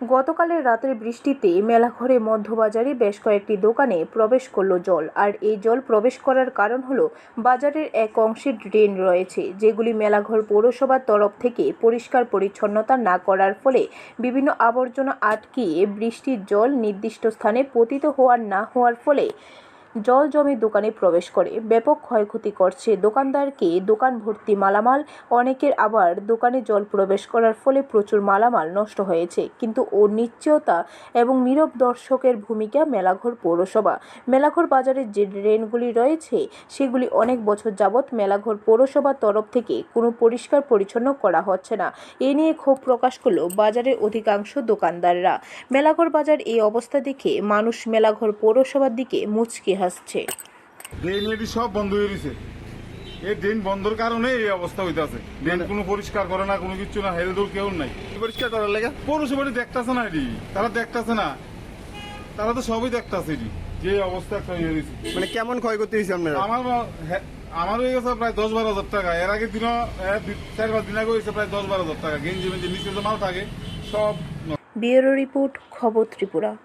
গতকালের রাতের বৃষ্টিতে মেলাঘরে মধ্যবাজারে বেশ কয়েকটি দোকানে প্রবেশ করল জল। আর এই জল প্রবেশ করার কারণ হলো বাজারের এক অংশে ড্রেন রয়েছে, যেগুলি মেলাঘর পৌরসভার তরফ থেকে পরিষ্কার পরিচ্ছন্নতা না করার ফলে বিভিন্ন আবর্জনা আটকিয়ে বৃষ্টির জল নির্দিষ্ট স্থানে পতিত হওয়ার না হওয়ার ফলে জল জমে দোকানে প্রবেশ করে। ব্যাপক ক্ষয়ক্ষতি করছে দোকানদারকে। দোকান ভর্তি মালামাল, অনেকের আবার দোকানে জল প্রবেশ করার ফলে প্রচুর মালামাল নষ্ট হয়েছে। কিন্তু অনিশ্চয়তা এবং নীরব দর্শকের ভূমিকা মেলাঘর পৌরসভা। মেলাঘর বাজারের যে ড্রেনগুলি রয়েছে, সেগুলি অনেক বছর যাবৎ মেলাঘর পৌরসভার তরফ থেকে কোনো পরিষ্কার পরিচ্ছন্ন করা হচ্ছে না। এ নিয়ে ক্ষোভ প্রকাশ করল বাজারের অধিকাংশ দোকানদাররা। মেলাঘর বাজার এই অবস্থা দেখে মানুষ মেলাঘর পৌরসভার দিকে মুচকি ড্রেন সব বন্ধ হয়ে গেছে। এই ড্রেন বন্ধর কারণে এই অবস্থা হইতাছে। ড্রেন কোনো পরিষ্কার করে না কোনো কিছু না হেরে দৌড় কেউ নাই। পরিষ্কার করার লেগে? পৌরসভাটি দেখতাছে না এটি। তারা দেখতাছে না। তারা তো সবই দেখতাছে এটি। যে অবস্থা একটা হয়ে গেছে। মানে কেমন ক্ষয়ক্ষতি হয়েছে আপনার? আমার হ্যাঁ, আমার হয়ে গেছে প্রায় দশ বারো হাজার টাকা। এর আগে দিনও এ, চার পাঁচ দিন আগে হয়েছে প্রায় দশ বারো হাজার টাকা। গেঞ্জি মেঞ্জি নিচে যে মাল থাকে। সব ব্যুরো রিপোর্ট খবর ত্রিপুরা।